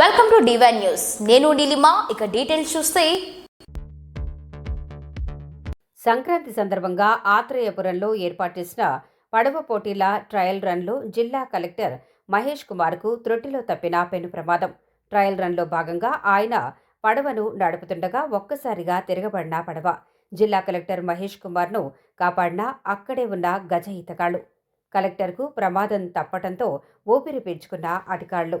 Welcome to divine news నేను నీలిమా ఇక details చూస్తే. సంక్రాంతి సందర్భంగా ఆత్రేయపురంలో ఏర్పాటు చేసిన పడవ పోటీల ట్రయల్ రన్లో జిల్లా కలెక్టర్ మహేష్ కుమార్కు త్రొట్టిలో తప్పిన పెను ప్రమాదం. ట్రయల్ రన్లో భాగంగా ఆయన పడవను నడుపుతుండగా ఒక్కసారిగా తిరగబడిన పడవ. జిల్లా కలెక్టర్ మహేష్ కుమార్ను కాపాడిన అక్కడే ఉన్న గజ ఈతగాళ్ళు కలెక్టర్కు ప్రమాదం తప్పటంతో ఊపిరి పీల్చుకున్న అధికారులు.